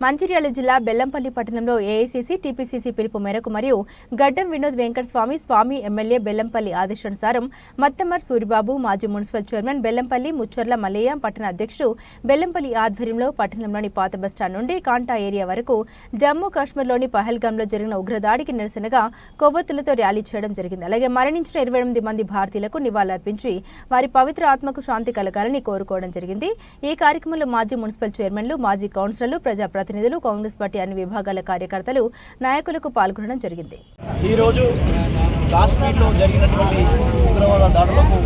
మంచిర్యాల జిల్లా బెల్లంపల్లి పట్టణంలో AICC TPCC పిలుపు మేరకు మరియు గడ్డం వినోద్ వెంకటస్వామి స్వామి ఎమ్మెల్యే బెల్లంపల్లి ఆదేశానుసారం మత్తమ్మర్ సూరిబాబు మాజీ మున్సిపల్ చైర్మన్ బెల్లంపల్లి ముచ్చర్ల మల్లయ్య పట్టణ అధ్యక్షుడు బెల్లంపల్లి ఆధ్వర్యంలో పట్టణంలోని పాత బస్టాండ్ నుండి కాంటా ఏరియా వరకు జమ్మూ కాశ్మీర్లోని పహల్గామ్లో జరిగిన ఉగ్రదాడికి నిరసనగా కొవ్వొత్తులతో ర్యాలీ చేయడం జరిగింది. అలాగే మరణించిన ఇరవై ఎనిమిది మంది భారతీయులకు నివాళులర్పించి వారి పవిత్ర ఆత్మకు శాంతి కలగాలని కోరుకోవడం జరిగింది. ఈ కార్యక్రమంలో మాజీ మున్సిపల్ చైర్మన్లు మాజీ కౌన్సిలర్లు ప్రజాప్రతినిధులు ప్రతినిధులు కాంగ్రెస్ పార్టీ అన్ని విభాగాల కార్యకర్తలు నాయకులకు పాల్గొనడం జరిగింది. ఈరోజు కాశ్మీర్లో జరిగినటువంటి ఉగ్రవాద దాడులకు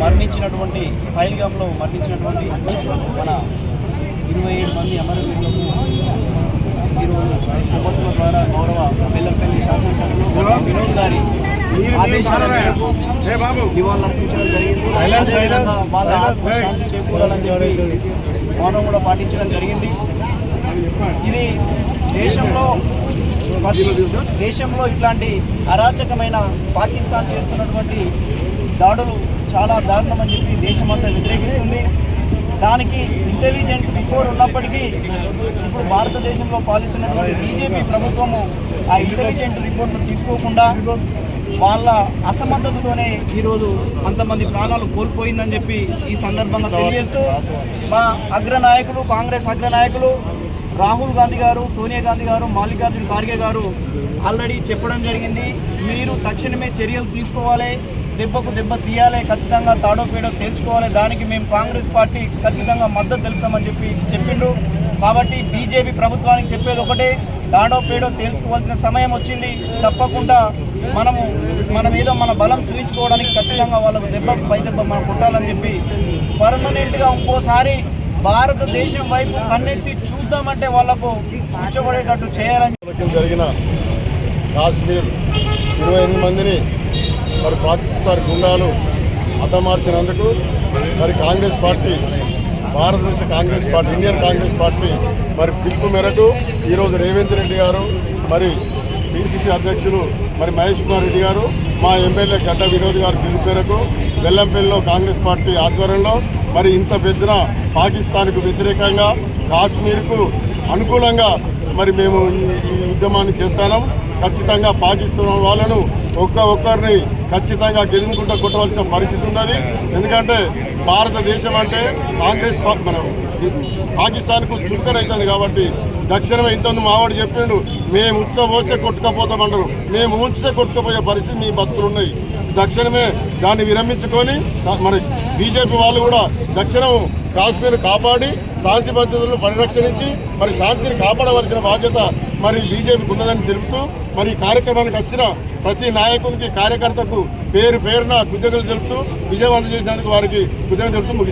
మరణించినటువంటి పైల్గామ్లో మరణించినటువంటి మన ఇరవై ఏడు మంది అమరవీరులకు ఈరోజు ప్రభుత్వం ద్వారా గౌరవ పిల్లలపల్లి శాసనసభ్యులు వినోద్ గారి ఆదేశాల మేరకు నివాళులర్పించడం జరిగింది. అదేవిధంగా వాళ్ళ శాంతి చేకూరాలని చెప్పి మౌనం కూడా పాటించడం జరిగింది. ఇది దేశంలో దేశంలో ఇట్లాంటి అరాచకమైన పాకిస్తాన్ చేస్తున్నటువంటి దాడులు చాలా దారుణమని చెప్పి దేశమంతా వ్యతిరేకిస్తుంది. దానికి ఇంటెలిజెన్స్ బిఫోర్ ఉన్నప్పటికీ ఇప్పుడు భారతదేశంలో పాలిస్తున్నటువంటి బీజేపీ ప్రభుత్వము ఆ ఇంటెలిజెంట్ రిపోర్ట్ను తీసుకోకుండా వాళ్ళ అసమర్థతతోనే ఈరోజు అంతమంది ప్రాణాలు కోల్పోయిందని చెప్పి ఈ సందర్భంగా తెలియజేస్తూ మా అగ్రనాయకులు కాంగ్రెస్ అగ్రనాయకులు రాహుల్ గాంధీ గారు సోనియా గాంధీ గారు మల్లికార్జున ఖార్గే గారు ఆల్రెడీ చెప్పడం జరిగింది. మీరు తక్షణమే చర్యలు తీసుకోవాలి. దెబ్బకు దెబ్బ తీయాలి ఖచ్చితంగా తాడో పీడో తేల్చుకోవాలి. దానికి మేము కాంగ్రెస్ పార్టీ ఖచ్చితంగా మద్దతు తెలుపుతామని చెప్పి చెప్పిండు కాబట్టి బీజేపీ ప్రభుత్వానికి చెప్పేది ఒకటే తాడో పేడో తేల్చుకోవాల్సిన సమయం వచ్చింది. తప్పకుండా మనము మన మీద మన బలం చూపించుకోవడానికి ఖచ్చితంగా వాళ్ళకు దెబ్బకు పై దెబ్బ మనం కొట్టాలని చెప్పి పర్మనెంట్గా ఇంకోసారి భారతదేశం వైపు కన్నెత్తి చూద్దామంటే వాళ్ళకు కూర్చోబడేటట్టు చేయాలని జరిగిన కాశ్మీర్ ఇరవై ఎనిమిది మందిని మరి పాకిస్తాన్ గుండాలు హతమార్చినందుకు మరి కాంగ్రెస్ పార్టీ భారతదేశ Congress party Indian Congress party మరి పిలుపు మేరకు ఈరోజు రేవంత్ రెడ్డి గారు మరి పిసిసి అధ్యక్షులు మరి మహేష్ కుమార్ రెడ్డి గారు మా ఎమ్మెల్యే గడ్డ వినోద్ గారి పిలుపు మేరకు బెల్లంపల్లిలో కాంగ్రెస్ పార్టీ ఆధ్వర్యంలో మరి ఇంత పెద్దన పాకిస్తాన్కు వ్యతిరేకంగా కాశ్మీర్కు అనుకూలంగా మరి మేము ఈ ఉద్యమాన్ని చేస్తున్నాం ఖచ్చితంగా పాకిస్తాన్ వాళ్ళను ఒక్క ఒక్కరిని ఖచ్చితంగా గెలుముకుంటూ కొట్టవలసిన పరిస్థితి ఉన్నది. ఎందుకంటే భారతదేశం అంటే కాంగ్రెస్ మన పాకిస్తాన్కు చుక్కనవుతుంది కాబట్టి దక్షిణమే ఇంతమంది మావాడు చెప్పిండు మేము ఉచ్చ పోస్తే కొట్టుకపోతామన్నారు. మేము ఉంచితే కొట్టుకుపోయే పరిస్థితి మీ బతుకులు ఉన్నాయి. దక్షిణమే దాన్ని విరమించుకొని మన బీజేపీ వాళ్ళు కూడా దక్షిణం కాశ్మీర్ కాపాడి శాంతి భద్రతలను పరిరక్షించి మరి శాంతిని కాపాడవలసిన బాధ్యత మరి బీజేపీకి ఉన్నదని తెలుపుతూ మరి ఈ కార్యక్రమానికి వచ్చిన ప్రతి నాయకునికి కార్యకర్తకు పేరు పేరున కృతజ్ఞతలు తెలుపుతూ విజయవంతం చేసినందుకు వారికి కృతజ్ఞతలు తెలుపుతూ ముగిస్తున్నాను.